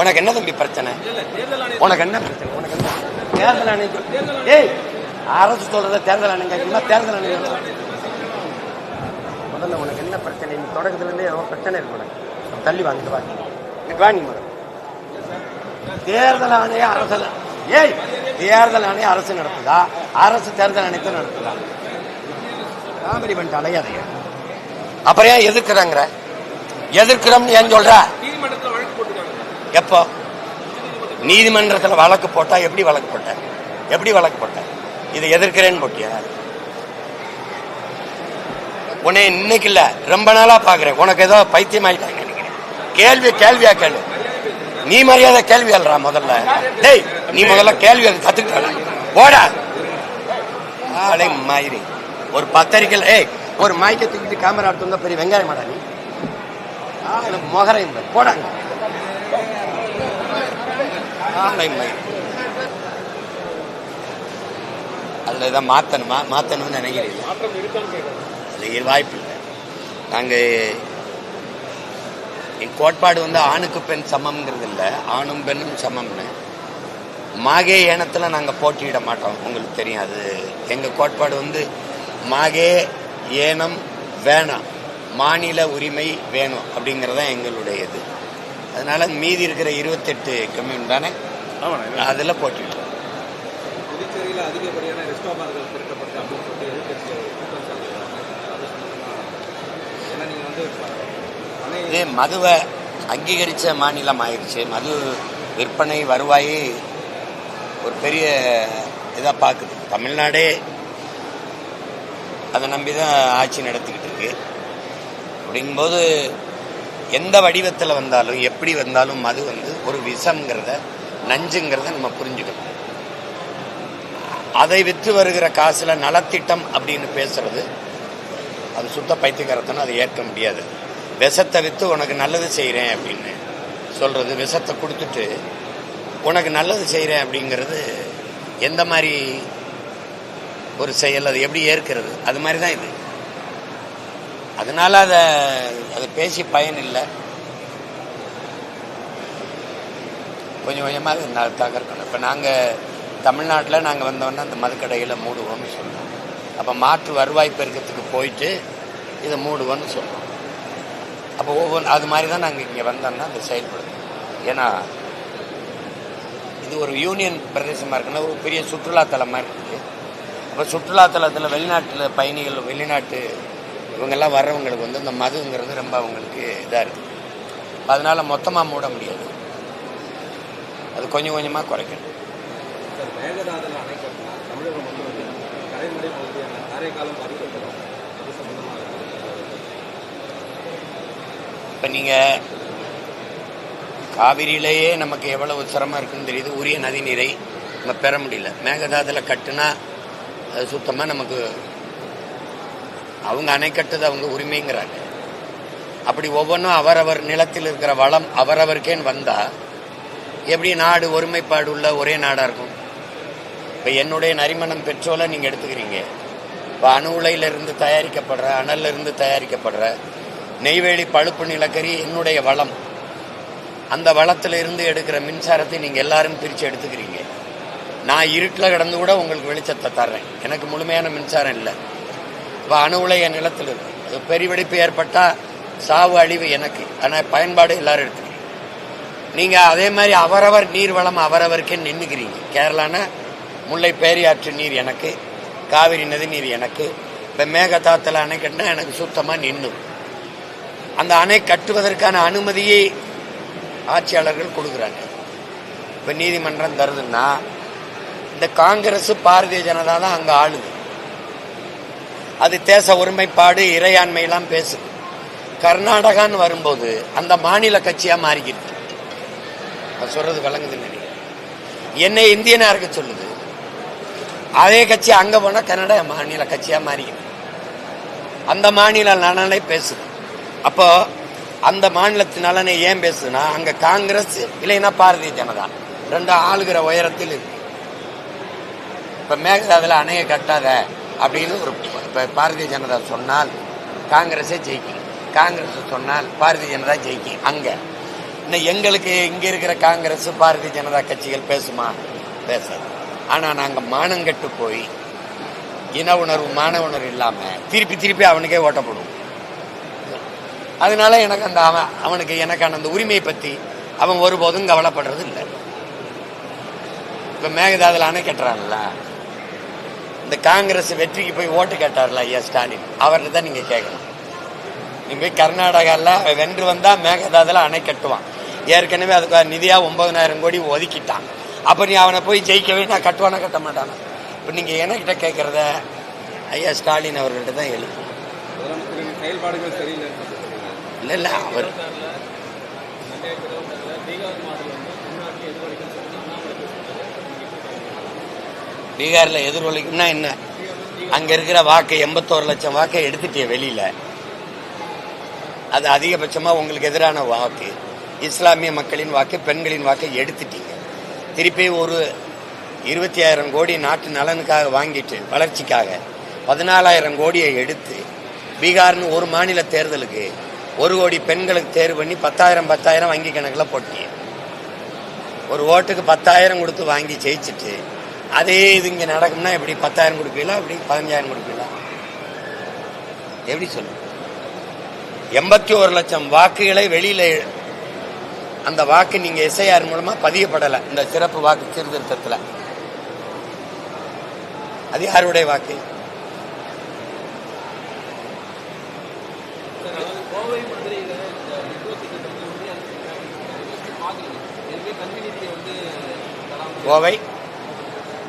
உனக்கு என்ன தம்பி பிரச்சனை? உனக்கு என்ன பிரச்சனை? உனக்கு என்ன? தேர்தல் ஆணையம் ஏய் அரசு சொல்றத தேர்தல் ஆணையம் கேட்கணுமா தேர்தல் ஆணையம் முதல்ல உனக்கு என்ன பிரச்சனை? நீ தொடக்கத்துல இருந்தே ஏதோ பிரச்சனை இருக்கு உனக்கு. தள்ளி வாங்கிட்டு வா. இங்க வா நீ முதல்ல. தேர்தல் ஆணையம் அரசு ஏய் தேர்தல் ஆணையம் அரசு நடத்துதா? அரசு தேர்தல் ஆணையத்தை நடத்துதா? காமெடி பண்ணிட்டு அலையாதைய அப்புறம் ஏன் எதிர்க்கிறாங்கிற? எதிர்க்கிறோம்னு ஏன் சொல்ற? எப்போ? நீதிமன்றத்தில் வழக்கு போட்டா எப்படி வழக்கு போட்ட? எப்படி வழக்கு போட்ட? இதை எதிர்க்கிறேன்னு போட்டியா? உன்னை இன்னைக்கு இல்ல ரொம்ப நாளா பாக்குறேன். உனக்கு ஏதோ பைத்தியம் ஆயிட்டாங்க நினைக்கிறேன். கேள்வி கேள்வியா கேளு. நீ மரியாதை கேள்வி அல்றா முதல்ல? டேய் நீ முதல்ல கேள்வி அது கத்துக்கிட்ட. போடா. ஆளை மாயிரி. ஒரு பத்திரிக்கையில் ஏய் ஒரு மாய்க்க தூக்கிட்டு கேமரா எடுத்து பெரிய வெங்காயம் மாடா நீ. மொகரை போடாங்க மயிரி அதில் இதை மாற்றணுமா மாற்றணும்னு நினைக்கிறீங்க மாற்றம் இருக்கான்னு கேட்கறேன். அது வாய்ப்பு இல்லை. நாங்கள் என் கோட்பாடு வந்து ஆணுக்கு பெண் சமம்ங்கிறது இல்லை. ஆணும் பெண்ணும் சமம்னு. மாகே ஏனத்தில் நாங்கள் போட்டியிட மாட்டோம். உங்களுக்கு தெரியும் அது எங்கள் கோட்பாடு வந்து மாகே ஏனம் வேணாம். மாநில உரிமை வேணும் அப்படிங்கிறது தான் எங்களுடைய இது அதனால மீதி இருக்கிற இருபத்தெட்டு கம்யூன் தானே? அதில் போட்டியிடுறோம் புதுச்சேரியில் அதிகப்படியான ரெஸ்டாபார்கள் திரட்டப்பட்டு அப்படின்னு சொல்லிட்டு எதிர்கட்சிகள் குற்றம் சாட்டுகிறாங்க அது சம்பந்தமா ஏன்னா நீங்கள் வந்து இது மதுவை அங்கீகரித்த மாநிலம் ஆயிடுச்சு. மது விற்பனை வருவாய் ஒரு பெரிய இதாக பார்க்குது தமிழ்நாடே அதை நம்பி தான் ஆட்சி நடத்திக்கிட்டு இருக்கு. அப்படிங்கும்போது எந்த வடிவத்தில் வந்தாலும் எப்படி வந்தாலும் மது வந்து ஒரு விஷம்ங்கிறத நஞ்சுங்கிறத நம்ம புரிஞ்சுக்கணும். அதை விற்று வருகிற காசில் நலத்திட்டம் அப்படின்னு பேசுறது அது சுத்த பைத்தியக்காரத்தனம் அதை ஏற்க முடியாது. விஷத்தை விற்று உனக்கு நல்லது செய்கிறேன் அப்படின்னு சொல்கிறது விஷத்தை கொடுத்துட்டு உனக்கு நல்லது செய்கிறேன் அப்படிங்கிறது எந்த மாதிரி ஒரு செயல் அது எப்படி ஏற்கிறது? அது மாதிரி தான் இது. அதனால அதை அதை பேசி பயன் இல்லை. கொஞ்சம் கொஞ்சமாக அதை தகர்க்கணும். இப்போ நாங்கள் தமிழ்நாட்டில் நாங்கள் வந்தோன்னே அந்த மதுக்கடையில் மூடுவோம்னு சொல்லுவோம் அப்போ மாற்று வருவாய் பெருக்கத்துக்கு போயிட்டு இதை மூடுவோம்னு சொல்லுவோம் அப்போ ஒவ்வொன்று அது மாதிரி தான் நாங்கள் இங்கே வந்தோம்னா அதை செயல்படுத்தோம் ஏன்னா இது ஒரு யூனியன் பிரதேசமாக இருக்குன்னா ஒரு பெரிய சுற்றுலாத்தலமாக இருக்குது அப்போ சுற்றுலாத்தலத்தில் வெளிநாட்டில் பயணிகள் வெளிநாட்டு இவங்கெல்லாம் வர்றவங்களுக்கு வந்து இந்த மதுங்கிறது ரொம்ப அவங்களுக்கு இதாக இருக்குது அதனால மொத்தமாக மூட முடியாது. அது கொஞ்சம் கொஞ்சமாக குறைக்கணும். இப்போ நீங்கள் காவிரியிலேயே நமக்கு எவ்வளவு சிரமம் இருக்குன்னு தெரியுது. உரிய நதி நீரை நம்ம பெற முடியல. மேகதாதுல கட்டுனா அது சுத்தமாக நமக்கு அவங்க அணை கட்டுது அவங்க உரிமைங்கிறாங்க. அப்படி ஒவ்வொன்றும் அவரவர் நிலத்தில் இருக்கிற வளம் அவரவருக்கேன்னு வந்தா எப்படி நாடு ஒருமைப்பாடு உள்ள ஒரே நாடா இருக்கும்? இப்போ என்னுடைய நரிமணம் பெட்ரோலை நீங்கள் எடுத்துக்கிறீங்க. இப்போ அணு உலையிலிருந்து தயாரிக்கப்படுற அனல்ல இருந்து தயாரிக்கப்படுற நெய்வேலி பழுப்பு நிலக்கரி என்னுடைய வளம். அந்த வளத்துல இருந்து எடுக்கிற மின்சாரத்தை நீங்கள் எல்லாரும் பிரித்து எடுத்துக்கிறீங்க. நான் இருட்டில் கிடந்து கூட உங்களுக்கு வெளிச்சத்தை தர்றேன். எனக்கு முழுமையான மின்சாரம் இல்லை. இப்போ அணு உலை என் நிலத்தில் இருக்கு. அது பெருவெடிப்பு ஏற்பட்டால் சாவு அழிவு எனக்கு. ஆனால் பயன்பாடு எல்லாரும் இருக்கு. நீங்கள் அதே மாதிரி அவரவர் நீர் வளம் அவரவருக்கே நின்றுக்கிறீங்க கேரளானா முல்லை பேரியாற்று நீர் எனக்கு காவிரி நதி நீர் எனக்கு இப்போ மேகதாத்தில் அணை கட்டினா எனக்கு சுத்தமாக நின்று அந்த அணை கட்டுவதற்கான அனுமதியை ஆட்சியாளர்கள் கொடுக்குறாங்க. இப்போ நீதிமன்றம் தருதுன்னா இந்த காங்கிரஸ் பாரதிய ஜனதா தான் அங்கே ஆளுது. அது தேச ஒருமைப்பாடு இறையாண்மையெல்லாம் பேசுது. கர்நாடகான்னு வரும்போது அந்த மாநில கட்சியாக மாறிக்கிட்டு. அது சொல்றது விளங்குதுன்னு நினைக்கிறேன். என்னை இந்தியனா இருக்க சொல்லுது. அதே கட்சி அங்க போனா கன்னட மாநில கட்சியா மாறிக்குது அந்த மாநில நலனை பேசுது. அப்போ அந்த மாநிலத்து நலனை ஏன் பேசுதுன்னா அங்க காங்கிரஸ் இல்லைன்னா பாரதிய ஜனதா ரெண்டு ஆளுகிற உயரத்தில் இருக்கு. இப்ப மேகதாதுல அணைய கட்டாத அப்படின்னு ஒரு இப்போ பாரதிய ஜனதா சொன்னால் காங்கிரஸே ஜெயிக்கும். காங்கிரஸ் சொன்னால் பாரதிய ஜனதா ஜெயிக்கும். அங்கே. இன்னும் எங்களுக்கு இங்கே இருக்கிற காங்கிரஸ் பாரதிய ஜனதா கட்சிகள் பேசுமா? பேசாது. ஆனால் நாங்கள் மானங்கெட்டு போய் இன உணர்வு மான உணர்வு இல்லாமல் திருப்பி திருப்பி அவனுக்கே ஓட்டப்படும். அதனால எனக்கு அந்த அவன் அவனுக்கு எனக்கான அந்த உரிமையை பற்றி அவன் ஒருபோதும் கவலைப்படுறது இல்லை இப்போ மேகதாதில் அணை கட்டுறான்ல இந்த காங்கிரஸ் வெற்றிக்கு போய் ஓட்டு கேட்டார்ல ஐயா ஸ்டாலின் அவர்கிட்ட தான் நீங்க கேட்கணும். நீ போய் கர்நாடகாவில் வென்று வந்தால் மேகதாதுல அணை கட்டுவான். ஏற்கனவே அதுக்கு நிதியாக ஒன்பதனாயிரம் கோடி ஒதுக்கிட்டான். அப்போ நீ அவனை போய் ஜெயிக்கவே நான் கட்டுவானா கட்ட மாட்டானா? இப்போ நீங்கள் என்கிட்ட கேட்குறத ஐயா ஸ்டாலின் அவர்கிட்ட தான் எழுப்பு முதலமைச்சரின் செயல்பாடுகள் அவர் பீகாரில் எதிரொலிக்கும்னா என்ன? அங்க இருக்கிற வாக்கு எண்பத்தோரு லட்சம் வாக்கை எடுத்துட்டிய வெளியில. அது அதிகபட்சமா உங்களுக்கு எதிரான வாக்கு. இஸ்லாமிய மக்களின் வாக்கு பெண்களின் வாக்கை எடுத்துட்டீங்க. திருப்பி ஒரு இருபத்தி ஆயிரம் கோடி நாட்டு நலனுக்காக வாங்கிட்டு வளர்ச்சிக்காக பதினாலாயிரம் கோடியை எடுத்து பீகார்னு ஒரு மாநில தேர்தலுக்கு ஒரு கோடி பெண்களுக்கு தேர்வு பண்ணி பத்தாயிரம் பத்தாயிரம் வங்கி கணக்கில் போட்டீங்க. ஒரு ஓட்டுக்கு பத்தாயிரம் கொடுத்து வாங்கி ஜெயிச்சுட்டு அதே இது இங்கே நடக்கும்னா எப்படி பத்தாயிரம் கொடுப்பீங்களா? எப்படி பதினஞ்சாயிரம் கொடுப்பீங்களா? எப்படி சொல்லு எண்பத்தி ஒரு லட்சம் வாக்குகளை வெளியில் அந்த வாக்கு நீங்க எஸ்ஐஆர் மூலமா பதியப்படலை இந்த சிறப்பு வாக்கு சீர்திருத்தத்தில். அது யாருடைய வாக்கு? கோவை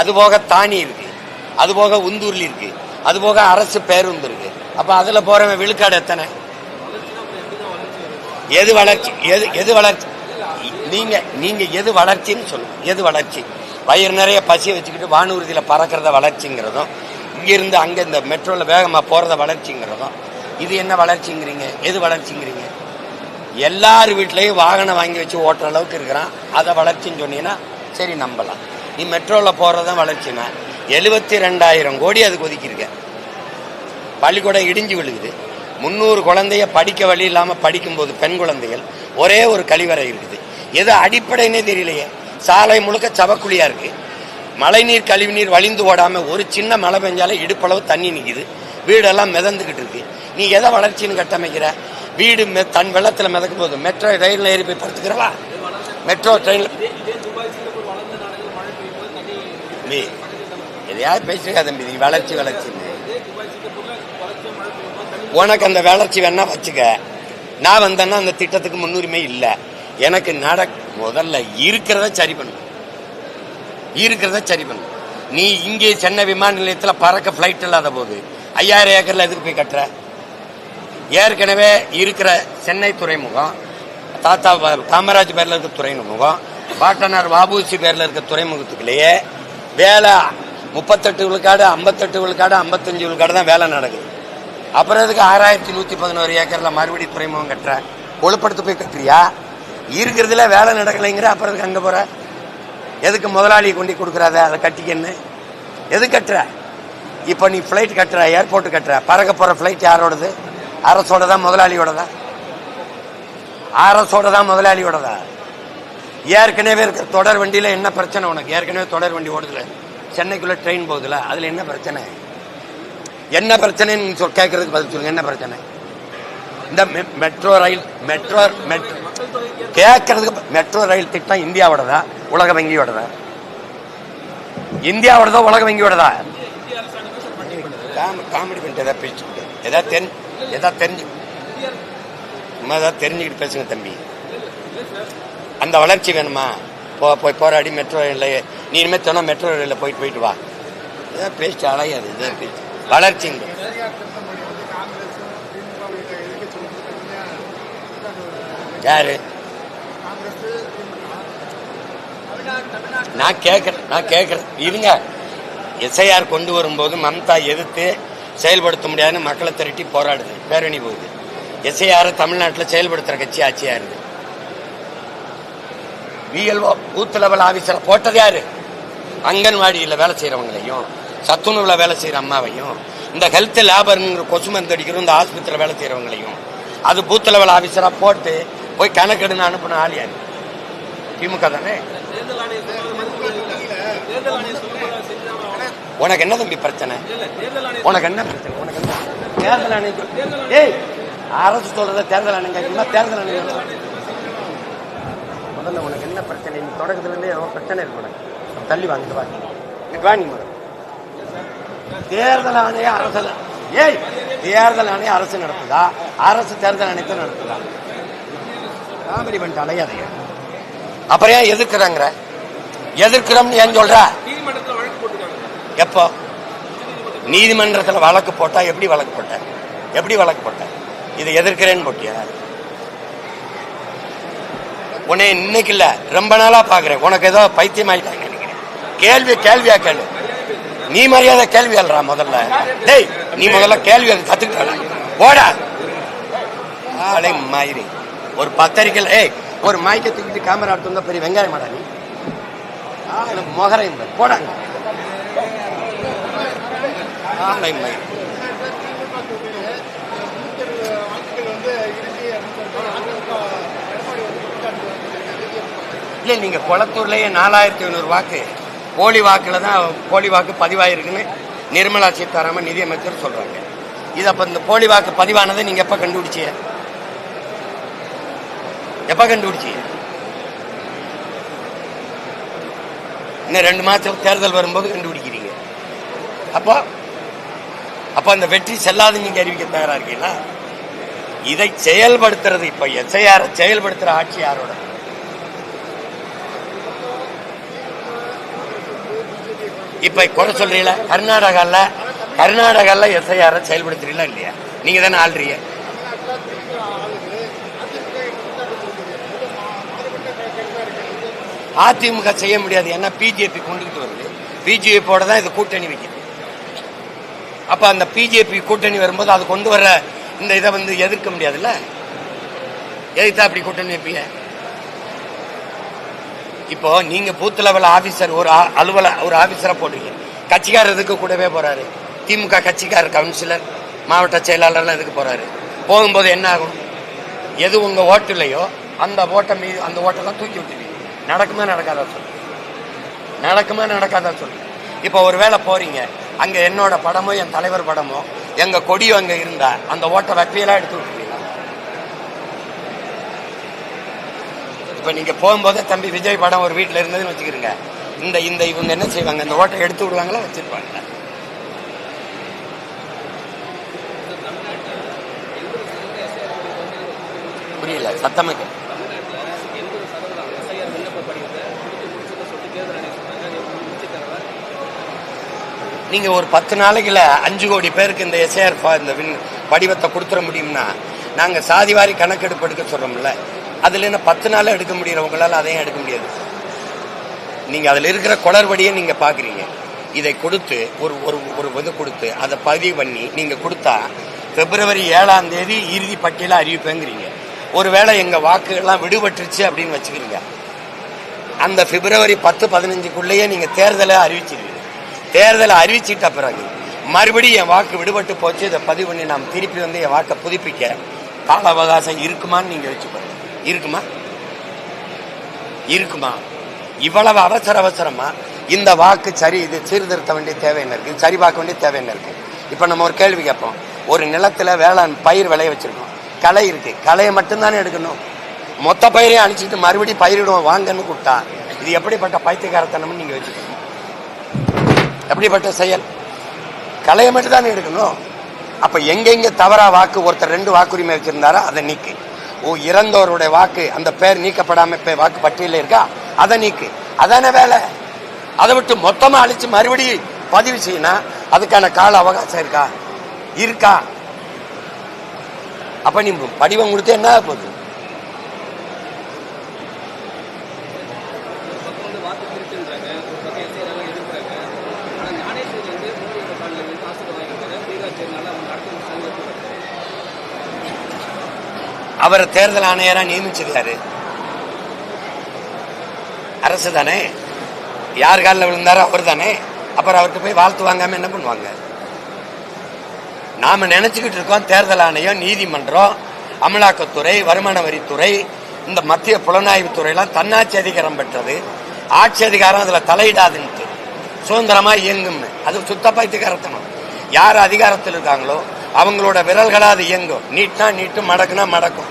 அதுபோக தானி இருக்கு. அதுபோக உந்தூர்ல இருக்கு. அதுபோக அரசு பேருந்து இருக்கு. அப்ப அதுல போறவன் விழுக்காடு எத்தனை? எது வளர்ச்சி? எது எது வளர்ச்சி? நீங்க நீங்க எது வளர்ச்சின்னு சொல்லுங்க. எது வளர்ச்சி? வயிறு நிறைய பசியை வச்சுக்கிட்டு வானூர்தியில பறக்கிறத வளர்ச்சிங்கிறதும் இங்கிருந்து அங்க இந்த மெட்ரோல வேகமா போறத வளர்ச்சிங்கிறதும் இது என்ன வளர்ச்சிங்கிறீங்க? எது வளர்ச்சிங்கிறீங்க? எல்லார் வீட்லயும் வாகனம் வாங்கி வச்சு ஓட்டுற அளவுக்கு இருக்கிறான். அதை வளர்ச்சின்னு சொன்னீங்கன்னா சரி நம்பலாம். நீ மெட்ரோவில் போகிறதான் வளர்ச்சினா எழுபத்தி ரெண்டாயிரம் கோடி அதுக்கு கொதிக்கிருக்க. பள்ளிக்கூடம் இடிஞ்சு விழுகுது. முந்நூறு குழந்தைய படிக்க வழி இல்லாமல் படிக்கும்போது பெண் குழந்தைகள் ஒரே ஒரு கழிவறை இருக்குது. எது அடிப்படைன்னே தெரியலையே. சாலை முழுக்க சவக்குழியாக இருக்குது மழைநீர் கழிவுநீர் வழிந்து ஓடாமல் ஒரு சின்ன மழை பெஞ்சாலே இடுப்பளவு தண்ணி நிற்கிது வீடெல்லாம் மிதந்துக்கிட்டு இருக்கு. நீ எதை வளர்ச்சின்னு கட்டமைக்கிற? வீடு தன் வெள்ளத்தில் மிதக்கும் போது மெட்ரோ ரயிலில் ஏறி போய் படுத்துக்கிறவா? மெட்ரோ ட்ரெயினில் நீ எதையாவது பேசிருக்கா தம்பி நீ வளர்ச்சி வளர்ச்சின்னு உனக்கு அந்த வளர்ச்சி வேணா வச்சுக்க. நான் வந்தேன்னா அந்த திட்டத்துக்கு முன்னுரிமை இல்லை. எனக்கு நட முதல்ல இருக்கிறத சரி பண்ணு. இருக்கிறத சரி பண்ணு. நீ இங்கே சென்னை விமான நிலையத்தில் பறக்க ஃப்ளைட் இல்லாத போது ஐயாயிரம் ஏக்கர்ல எதுக்கு போய் கட்டுற? ஏற்கனவே இருக்கிற சென்னை துறைமுகம் தாத்தா காமராஜ் பேர்ல இருக்க துறைமுகம் பாட்டனார் வாபூசி பேர்ல இருக்க துறைமுகத்துக்குள்ளேயே வேலை. முப்பத்தெட்டு விழுக்காடு ஐம்பத்தெட்டு விழுக்காடு ஐம்பத்தஞ்சு விழுக்காடு தான் வேலை நடக்குது. அப்புறம் இதுக்கு ஆறாயிரத்தி நூத்தி பதினோரு ஏக்கர்ல மறுபடி துறைமுகம் கட்டுற? கொழுப்படுத்து போய் கட்டுறியா இருக்கிறதுல வேலை நடக்கலைங்கிற அப்புறம் இதுக்கு அங்க போற? எதுக்கு முதலாளி கொண்டு கொடுக்குறாத? அதை கட்டிக்கன்னு எது கட்டுற? இப்போ நீ ஃப்ளைட் கட்டுற ஏர்போர்ட் கட்டுற. பறக்க போற ஃப்ளைட் யாரோடது? அரசோட தான் முதலாளியோடதா? அரசோட தான் முதலாளியோடதா? ஏற்கனவே இருக்கிற தொடர் வண்டியில என்ன பிரச்சனை உனக்கு? ஏற்கனவே தொடர் வண்டி ஓடுதுல. சென்னைக்குள்ள ட்ரெயின் போகுதுல. அதுல என்ன பிரச்சனை? என்ன பிரச்சனைன்னு சொல் கேட்கறதுக்கு பதில் சொல்லுங்க. என்ன பிரச்சனை? இந்த மெட்ரோ ரயில் மெட்ரோ மெட்ரோ கேட்கறதுக்கு மெட்ரோ ரயில் திட்டம் இந்தியாவோடதா? உலக வங்கியோடதா? இந்தியாவோடதா உலக வங்கியோட தான் காமெடி பண்ணிட்டு ஏதாவது பேசிட்டு ஏதாவது தெரிஞ்சு ஏதாவது தெரிஞ்சு நம்ம ஏதாவது தெரிஞ்சுக்கிட்டு பேசுங்க தம்பி. அந்த வளர்ச்சி வேணுமா? போ போய் போராடி மெட்ரோ ரயிலில் நீ இனிமேல் சொன்னா மெட்ரோ ரயிலில் போயிட்டு போயிட்டு வா. இதான் பேச்சு அலையாது இதான் பேச்சு. வளர்ச்சிங்க. யாரு? நான் கேட்கறேன் நான் கேட்கறேன். இருங்க. எஸ்ஐஆர் கொண்டு வரும்போது மம்தா எதிர்த்து செயல்படுத்த முடியாதுன்னு மக்களை திரட்டி போராடுது. பேரணி போகுது. எஸ்ஐஆர் தமிழ்நாட்டில் செயல்படுத்துகிற கட்சி ஆட்சியாக இருக்குது பிஎல்ஓ பூத் லெவல் ஆபீசர் போட்டது யாரு? அங்கன்வாடியில் வேலை செய்யறவங்களையும் சத்துணவுல வேலை செய்யற அம்மாவையும் இந்த ஹெல்த் லேபருங்கிற கொசு மருந்து அடிக்கிறோம் இந்த ஆஸ்பத்திரியில் வேலை செய்யறவங்களையும் அது பூத் லெவல் ஆபீசரா போட்டு போய் கணக்கெடுன்னு அனுப்பின ஆள் யாரு? திமுக தானே? உனக்கு என்ன தம்பி பிரச்சனை? உனக்கு என்ன பிரச்சனை? உனக்கு என்ன? தேர்தல் ஆணையம் ஏய் அரசு சொல்றத தேர்தல் ஆணையம் கேட்கணுமா தேர்தல் ஆணையம் முதல்ல உனக்கு என்ன பிரச்சனை? நீ தொடக்கத்துல இருந்தே ஏதோ பிரச்சனை இருக்கு உனக்கு தள்ளி வாங்கிட்டு வா. இங்கிட்டு வா நீ முதல்ல. தேர்தல் ஆணையம் அரசு ஏய் தேர்தல் ஆணையம் அரசு நடத்துதா? அரசு தேர்தல் ஆணையத்தை நடத்துதா? காமெடி பண்ணிட்டு அலையாதைய அப்புறம் ஏன் எதிர்க்கிறாங்கிற? எதிர்க்கிறோம்னு ஏன் சொல்ற? எப்போ? நீதிமன்றத்துல வழக்கு போட்டா எப்படி வழக்கு போட்ட? எப்படி வழக்கு போட்ட? இதை எதிர்க்கிறேன்னு போட்டியா? உன்னை இன்னைக்கு இல்ல. ரொம்ப நாளா பாக்குறேன். உனக்கு ஏதோ பைத்தியம் ஆயிட்டாங்க நினைக்கிறேன். கேள்வி கேள்வியா கேளு. நீ மரியாதை கேள்வி அல்றா முதல்ல? டேய் நீ முதல்ல கேள்வி அதை கத்துக்கிட்ட போடா. ஆளை மாயிரி. ஒரு பத்தரிக்கல ஏய் ஒரு மாய்க்க தூக்கிட்டு கேமரா எடுத்து வந்தா பெரிய வெங்காயம் மாடா நீ. ஆளு முகரையும் போடாங்க ஆளை மாயிரி. இல்லை நீங்க குளத்தூர்லேயே நாலாயிரத்தி ஐநூறு வாக்கு போலி வாக்கில் தான் போலி வாக்கு பதிவாயிருக்குன்னு நிர்மலா சீதாராமன் நிதியமைச்சர் சொல்கிறாங்க இது அப்போ இந்த போலி வாக்கு பதிவானதை நீங்க எப்போ கண்டுபிடிச்சீங்க? எப்போ கண்டுபிடிச்சீங்க? இன்னும் ரெண்டு மாதம் தேர்தல் வரும்போது கண்டுபிடிக்கிறீங்க. அப்போ அப்போ அந்த வெற்றி செல்லாது நீங்கள் அறிவிக்க தயாராக இருக்கீங்களா? இதை செயல்படுத்துறது இப்போ எஸ்ஐஆர் செயல்படுத்துகிற ஆட்சி யாரோட? இப்ப குறை சொல்றீங்கள? கர்நாடகால கர்நாடகால எஸ்ஐஆர் செயல்படுத்துறீங்களா இல்லையா? நீங்க தானே ஆள்றீங்க. அதிமுக செய்ய முடியாது. ஏன்னா பிஜேபி கொண்டுகிட்டு வருது. பிஜேபியோட தான் இது கூட்டணி வைக்கிறது அப்ப அந்த பிஜேபி கூட்டணி வரும்போது அது கொண்டு வர இந்த இதை வந்து எதிர்க்க முடியாதுல்ல? எதிர்த்தா அப்படி கூட்டணி வைப்பீங்க? இப்போ நீங்க பூத் லெவல் ஆபீசர் ஒரு ஆ- அலுவல ஒரு ஆபீசரா போடுவீங்க கட்சிக்காரர் இதுக்கு கூடவே போறாரு? திமுக கட்சிக்காரர் கவுன்சிலர் மாவட்ட செயலாளர்லாம் இதுக்கு போறாரு? போகும்போது என்ன ஆகும்? எது உங்க ஓட்டுலையோ அந்த ஓட்டை மீது அந்த ஓட்டெல்லாம் தூக்கி விட்டுருவீங்க. நடக்குமா நடக்காதா சொல்லு. நடக்குமா நடக்காதா சொல்லு. இப்போ ஒரு வேளை போறீங்க அங்க என்னோட படமோ என் தலைவர் படமோ எங்க கொடியோ அங்க இருந்தா அந்த ஓட்டை வக்கீலா எடுத்து விட்டுருவீங்க. இப்ப நீங்க போகும்போதே தம்பி விஜய் படம் ஒரு வீட்டுல இருந்ததுன்னு வச்சுக்கிறீங்க. இந்த இந்த இவங்க என்ன செய்வாங்க? இந்த ஓட்டை எடுத்து விடுவாங்களா வச்சிருப்பாங்க புரியல சத்தமாக நீங்க ஒரு பத்து நாளைக்குல அஞ்சு கோடி பேருக்கு இந்த எஸ்ஏஆர் இந்த வின் படிவத்தை கொடுத்துட முடியும்னா நாங்க சாதிவாரி கணக்கெடுப்பு எடுக்க சொல்றோம்ல. அதுல என்ன பத்து நாள் எடுக்க முடியறவங்களால அதையும் எடுக்க முடியாது. நீங்க அதுல இருக்கிற குளறுபடியை நீங்க பாக்குறீங்க. இதை கொடுத்து ஒரு ஒரு ஒரு இது கொடுத்து அதை பதிவு பண்ணி நீங்க கொடுத்தா பிப்ரவரி ஏழாம் தேதி இறுதி பட்டியல அறிவிப்பேங்கிறீங்க. ஒருவேளை எங்க வாக்குகள்லாம் விடுபட்டுருச்சு அப்படின்னு வச்சுக்கிறீங்க. அந்த பிப்ரவரி பத்து பதினஞ்சுக்குள்ளேயே நீங்க தேர்தலை அறிவிச்சிருவீங்க. தேர்தலை அறிவிச்சிட்ட பிறகு மறுபடியும் என் வாக்கு விடுபட்டு போச்சு இதை பதிவு பண்ணி நாம் திருப்பி வந்து என் வாக்கை புதுப்பிக்க கால அவகாசம் இருக்குமான்னு நீங்க வச்சுக்கோங்க இருக்குமா? இருக்குமா? இவ்வளவு அவசர அவசரமா இந்த வாக்கு சரி இது சீர்திருத்த வேண்டிய தேவை என்ன இருக்கு? சரி பார்க்க வேண்டிய தேவை என்ன இருக்கு? இப்ப நம்ம ஒரு கேள்வி கேட்போம். ஒரு நிலத்துல வேளாண் பயிர் விளைய வச்சிருக்கோம். களை இருக்கு. களையை மட்டும்தானே எடுக்கணும். மொத்த பயிரையும் அழிச்சிட்டு மறுபடியும் பயிரிடுவோம் வாங்கன்னு கூப்பிட்டா. இது எப்படிப்பட்ட பைத்தியக்காரத்தனம்னு நீங்க வச்சுக்கணும் எப்படிப்பட்ட செயல்? களையை மட்டும் தானே எடுக்கணும். அப்ப எங்கெங்க தவறா வாக்கு ஒருத்தர் ரெண்டு வாக்குரிமை வச்சிருந்தாரோ அதை நீக்கு. இறந்தவருடைய வாக்கு அந்த பேர் நீக்கப்படாம இப்ப வாக்கு பட்டியலில் இருக்கா? அதை நீக்கு. அதான வேலை? அதை விட்டு மொத்தமா அழிச்சு மறுபடியும் பதிவு செய்யணும் அதுக்கான கால அவகாசம் இருக்கா? இருக்கா. அப்ப நீ படிவம் கொடுத்து என்ன ஆகப் போகுது? அவரை தேர்தல் ஆணையராக நியமிச்சிருக்காரு. அரசு தானே? யார் காலில் விழுந்தாரோ அவர் தானே? அப்புறம் அவர்கிட்ட போய் வாழ்த்து வாங்காம என்ன பண்ணுவாங்க? நாம நினைச்சுக்கிட்டு இருக்கோம் தேர்தல் ஆணையம் நீதிமன்றம் அமலாக்கத்துறை வருமான வரித்துறை இந்த மத்திய புலனாய்வு துறையெல்லாம் தன்னாட்சி அதிகாரம் பெற்றது. ஆட்சி அதிகாரம் அதுல தலையிடாதுன்ட்டு. சுதந்திரமா இயங்கும்னு. அது சுத்த பைத்தியகாரத்தனம் யார் அதிகாரத்தில் இருக்காங்களோ அவங்களோட விரல்களாக அது இயங்கும். நீட்னா நீட்டு மடக்குனா மடக்கும்.